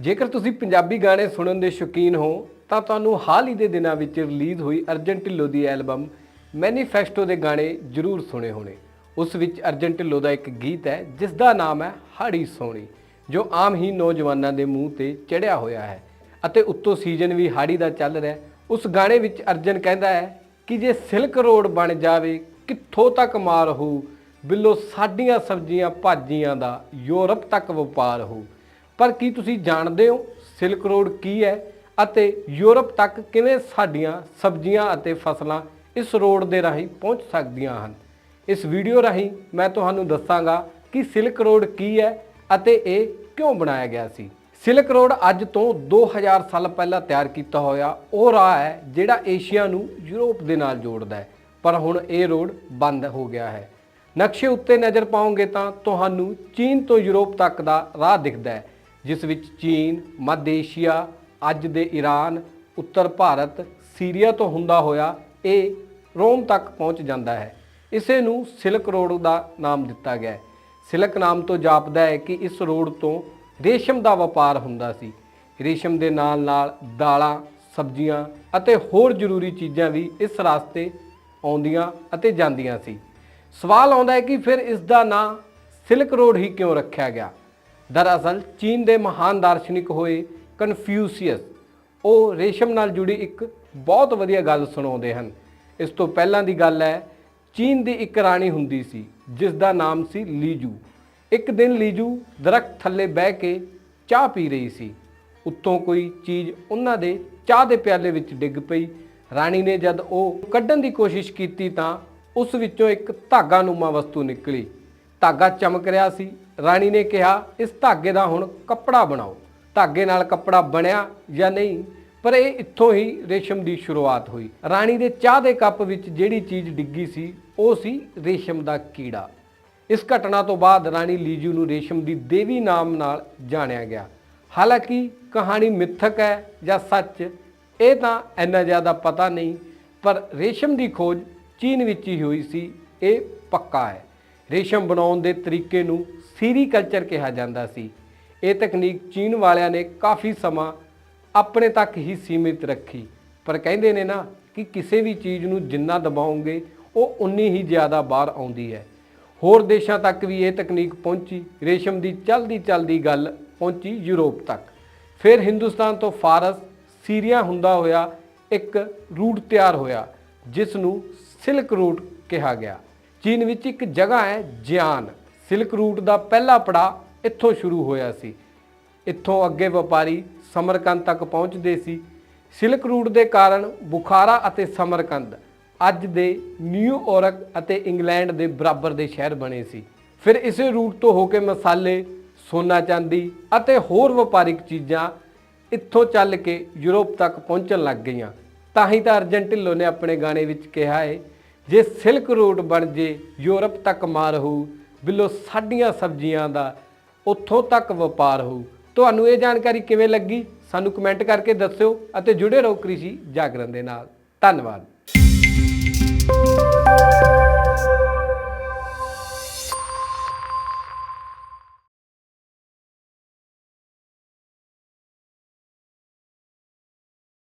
ਜੇਕਰ ਤੁਸੀਂ ਪੰਜਾਬੀ ਗਾਣੇ ਸੁਣਨ ਦੇ ਸ਼ੌਕੀਨ ਹੋ, ਤਾਂ ਤੁਹਾਨੂੰ ਹਾਲ ਹੀ ਦੇ ਦਿਨਾਂ ਵਿੱਚ ਰਿਲੀਜ਼ ਹੋਈ ਅਰਜਨ ਢਿੱਲੋਂ ਦੀ ਐਲਬਮ ਮੈਨੀਫੈਸਟੋ ਦੇ ਗਾਣੇ ਜ਼ਰੂਰ ਸੁਣੇ ਹੋਣੇ। ਉਸ ਵਿੱਚ ਅਰਜਨ ਢਿੱਲੋਂ ਦਾ ਇੱਕ ਗੀਤ ਹੈ, ਜਿਸ ਦਾ ਨਾਮ ਹੈ ਹਾੜੀ ਸੋਣੀ, ਜੋ ਆਮ ਹੀ ਨੌਜਵਾਨਾਂ ਦੇ ਮੂੰਹ ਤੇ ਚੜਿਆ ਹੋਇਆ ਹੈ ਅਤੇ ਉੱਤੋਂ ਸੀਜ਼ਨ ਵੀ ਹਾੜੀ ਦਾ ਚੱਲ ਰਿਹਾ ਉਸ ਗਾਣੇ ਵਿੱਚ ਅਰਜਨ ਕਹਿੰਦਾ ਹੈ ਕਿ ਜੇ ਸਿਲਕ ਰੋਡ ਬਣ ਜਾਵੇ, ਕਿੱਥੋਂ ਤੱਕ ਮਾਰ ਹੋ ਬਿੱਲੋ ਸਾਡੀਆਂ ਸਬਜ਼ੀਆਂ ਭਾਜੀਆਂ ਦਾ ਯੂਰਪ ਤੱਕ ਵਪਾਰ ਹੋ ਪਰ ਕੀ ਤੁਸੀਂ ਜਾਣਦੇ ਹੋ ਸਿਲਕ ਰੋਡ ਕੀ ਹੈ ਅਤੇ ਯੂਰਪ ਤੱਕ ਕਿਵੇਂ ਸਾਡੀਆਂ ਸਬਜ਼ੀਆਂ ਅਤੇ ਫਸਲਾਂ ਇਸ ਰੋਡ ਦੇ ਰਾਹੀਂ ਪਹੁੰਚ ਸਕਦੀਆਂ ਹਨ? ਇਸ ਵੀਡੀਓ ਰਾਹੀਂ ਮੈਂ ਤੁਹਾਨੂੰ ਦੱਸਾਂਗਾ ਕਿ ਸਿਲਕ ਰੋਡ ਕੀ ਹੈ ਅਤੇ ਇਹ ਕਿਉਂ ਬਣਾਇਆ ਗਿਆ ਸੀ। ਸਿਲਕ ਰੋਡ ਅੱਜ ਤੋਂ 2000 ਸਾਲ ਪਹਿਲਾਂ ਤਿਆਰ ਕੀਤਾ ਹੋਇਆ ਉਹ ਰਾਹ ਹੈ ਜਿਹੜਾ ਏਸ਼ੀਆ ਨੂੰ ਯੂਰਪ ਦੇ ਨਾਲ ਜੋੜਦਾ ਹੈ। ਪਰ ਹੁਣ ਇਹ ਰੋਡ ਬੰਦ ਹੋ ਗਿਆ ਹੈ। ਨਕਸ਼ੇ ਉੱਤੇ ਨਜ਼ਰ ਪਾਓਗੇ ਤਾਂ ਤੁਹਾਨੂੰ ਚੀਨ ਤੋਂ ਯੂਰਪ ਤੱਕ ਦਾ ਰਾਹ ਦਿਖਦਾ ਹੈ। ਜਿਸ ਵਿੱਚ ਚੀਨ, ਮੱਧ ਏਸ਼ੀਆ, ਅੱਜ ਦੇ ਈਰਾਨ ਉੱਤਰ ਭਾਰਤ, ਸੀਰੀਆ ਤੋਂ ਹੁੰਦਾ ਹੋਇਆ ਇਹ ਰੋਮ ਤੱਕ ਪਹੁੰਚ ਜਾਂਦਾ ਹੈ। ਇਸੇ ਨੂੰ ਸਿਲਕ ਰੋਡ ਦਾ ਨਾਮ ਦਿੱਤਾ ਗਿਆ ਹੈ। ਸਿਲਕ ਨਾਮ ਤੋਂ ਜਾਪਦਾ ਹੈ ਕਿ ਇਸ ਰੋਡ ਤੋਂ ਰੇਸ਼ਮ ਦਾ ਵਪਾਰ ਹੁੰਦਾ ਸੀ। ਰੇਸ਼ਮ ਦੇ ਨਾਲ ਨਾਲ ਦਾਲਾਂ, ਸਬਜ਼ੀਆਂ ਅਤੇ ਹੋਰ ਜ਼ਰੂਰੀ ਚੀਜ਼ਾਂ ਵੀ ਇਸ ਰਸਤੇ ਆਉਂਦੀਆਂ ਅਤੇ ਜਾਂਦੀਆਂ ਸੀ। ਸਵਾਲ ਆਉਂਦਾ ਹੈ ਕਿ ਫਿਰ ਇਸ ਦਾ ਨਾਂ ਸਿਲਕ ਰੋਡ ਹੀ ਕਿਉਂ ਰੱਖਿਆ ਗਿਆ? ਦਰਅਸਲ ਚੀਨ ਦੇ ਮਹਾਨ ਦਾਰਸ਼ਨਿਕ ਹੋਏ ਕਨਫਿਊਸੀਅਸ। ਉਹ ਰੇਸ਼ਮ ਨਾਲ ਜੁੜੀ ਇੱਕ ਬਹੁਤ ਵਧੀਆ ਗੱਲ ਸੁਣਾਉਂਦੇ ਹਨ। ਇਸ ਤੋਂ ਪਹਿਲਾਂ ਦੀ ਗੱਲ ਹੈ, ਚੀਨ ਦੀ ਇੱਕ ਰਾਣੀ ਹੁੰਦੀ ਸੀ, ਜਿਸ ਦਾ ਨਾਮ ਸੀ ਲੀਜੂ। ਇੱਕ ਦਿਨ ਲੀਜੂ ਦਰਖਤ ਥੱਲੇ ਬਹਿ ਕੇ ਚਾਹ ਪੀ ਰਹੀ ਸੀ। ਉੱਤੋਂ ਕੋਈ ਚੀਜ਼ ਉਹਨਾਂ ਦੇ ਚਾਹ ਦੇ ਪਿਆਲੇ ਵਿੱਚ ਡਿੱਗ ਪਈ। ਰਾਣੀ ਨੇ ਜਦ ਉਹ ਕੱਢਣ ਦੀ ਕੋਸ਼ਿਸ਼ ਕੀਤੀ ਤਾਂ ਉਸ ਵਿੱਚੋਂ ਇੱਕ ਧਾਗਾ ਨੂਮਾ ਵਸਤੂ ਨਿਕਲੀ। ਧਾਗਾ ਚਮਕ ਰਿਹਾ ਸੀ ਰਾਣੀ ਨੇ ਕਿਹਾ, ਇਸ ਧਾਗੇ ਦਾ ਹੁਣ ਕੱਪੜਾ ਬਣਾਓ। ਧਾਗੇ ਨਾਲ ਕੱਪੜਾ ਬਣਿਆ ਜਾਂ ਨਹੀਂ, ਪਰ ਇਹ ਇੱਥੋਂ ਹੀ ਰੇਸ਼ਮ ਦੀ ਸ਼ੁਰੂਆਤ ਹੋਈ। ਰਾਣੀ ਦੇ ਚਾਹ ਦੇ ਕੱਪ ਵਿੱਚ ਜਿਹੜੀ ਚੀਜ਼ ਡਿੱਗੀ ਸੀ, ਉਹ ਸੀ ਰੇਸ਼ਮ ਦਾ ਕੀੜਾ। ਇਸ ਘਟਨਾ ਤੋਂ ਬਾਅਦ ਰਾਣੀ ਲੀਜੂ ਨੂੰ ਰੇਸ਼ਮ ਦੀ ਦੇਵੀ ਨਾਮ ਨਾਲ ਜਾਣਿਆ ਗਿਆ। ਹਾਲਾਂਕਿ ਕਹਾਣੀ ਮਿੱਥਕ ਹੈ ਜਾਂ ਸੱਚ, ਇਹ ਤਾਂ ਇੰਨਾ ਜ਼ਿਆਦਾ ਪਤਾ ਨਹੀਂ, ਪਰ ਰੇਸ਼ਮ ਦੀ ਖੋਜ ਚੀਨ ਵਿੱਚ ਹੀ ਹੋਈ ਸੀ, ਇਹ ਪੱਕਾ ਹੈ। ਰੇਸ਼ਮ ਬਣਾਉਣ ਦੇ ਤਰੀਕੇ ਨੂੰ ਸੀਰੀਕਲਚਰ ਕਿਹਾ ਜਾਂਦਾ ਸੀ। ਇਹ ਤਕਨੀਕ ਚੀਨ ਵਾਲਿਆਂ ਨੇ ਕਾਫੀ ਸਮਾਂ ਆਪਣੇ ਤੱਕ ਹੀ ਸੀਮਿਤ ਰੱਖੀ। ਪਰ ਕਹਿੰਦੇ ਨੇ ਨਾ ਕਿ ਕਿਸੇ ਵੀ ਚੀਜ਼ ਨੂੰ ਜਿੰਨਾ ਦਬਾਓਗੇ, ਉਹ ਉਨੀ ਹੀ ਜ਼ਿਆਦਾ ਬਾਹਰ ਆਉਂਦੀ ਹੈ। ਹੋਰ ਦੇਸ਼ਾਂ ਤੱਕ ਵੀ ਇਹ ਤਕਨੀਕ ਪਹੁੰਚੀ। ਰੇਸ਼ਮ ਦੀ ਚਲਦੀ ਚਲਦੀ ਗੱਲ ਪਹੁੰਚੀ ਯੂਰਪ ਤੱਕ। ਫਿਰ ਹਿੰਦੁਸਤਾਨ ਤੋਂ ਫਾਰਸ ਸੀਰੀਆ ਹੁੰਦਾ ਹੋਇਆ ਇੱਕ ਰੂਟ ਤਿਆਰ ਹੋਇਆ, ਜਿਸ ਨੂੰ ਸਿਲਕ ਰੂਟ ਕਿਹਾ ਗਿਆ। ਚੀਨ ਵਿੱਚ ਇੱਕ ਜਗ੍ਹਾ ਹੈ ਜਿਆਨ। ਸਿਲਕ ਰੂਟ ਦਾ ਪਹਿਲਾ ਪੜਾਅ ਇੱਥੋਂ ਸ਼ੁਰੂ ਹੋਇਆ ਸੀ। ਇੱਥੋਂ ਅੱਗੇ ਵਪਾਰੀ ਸਮਰਕੰਦ ਤੱਕ ਪਹੁੰਚਦੇ ਸੀ। ਸਿਲਕ ਰੂਟ ਦੇ ਕਾਰਨ ਬੁਖਾਰਾ ਅਤੇ ਸਮਰਕੰਦ ਅੱਜ ਦੇ ਨਿਊਯਾਰਕ ਅਤੇ ਇੰਗਲੈਂਡ ਦੇ ਬਰਾਬਰ ਦੇ ਸ਼ਹਿਰ ਬਣੇ ਸੀ। ਫਿਰ ਇਸੇ ਰੂਟ ਤੋਂ ਹੋ ਕੇ ਮਸਾਲੇ, ਸੋਨਾ ਚਾਂਦੀ ਅਤੇ ਹੋਰ ਵਪਾਰਿਕ ਚੀਜ਼ਾਂ ਇੱਥੋਂ ਚੱਲ ਕੇ ਯੂਰਪ ਤੱਕ ਪਹੁੰਚਣ ਲੱਗ ਗਈਆਂ। ਤਾਂ ਹੀ ਤਾਂ ਅਰਜਨ ਢਿੱਲੋਂ ਨੇ ਆਪਣੇ ਗਾਣੇ ਵਿੱਚ ਕਿਹਾ ਹੈ ਜੇ ਸਿਲਕ ਰੋਡ ਬਣ ਜੇ, ਯੂਰਪ ਤੱਕ ਮਾਰ ਹੋਊ, ਬਿੱਲੋ ਸਾਡੀਆਂ ਸਬਜ਼ੀਆਂ ਦਾ ਉੱਥੋਂ ਤੱਕ ਵਪਾਰ ਹੋਊ। ਤੁਹਾਨੂੰ ਇਹ ਜਾਣਕਾਰੀ ਕਿਵੇਂ ਲੱਗੀ? ਸਾਨੂੰ ਕਮੈਂਟ ਕਰਕੇ ਦੱਸਿਓ ਅਤੇ ਜੁੜੇ ਰਹੋ ਕ੍ਰਿਸ਼ੀ ਜਾਗਰਣ ਦੇ ਨਾਲ। ਧੰਨਵਾਦ।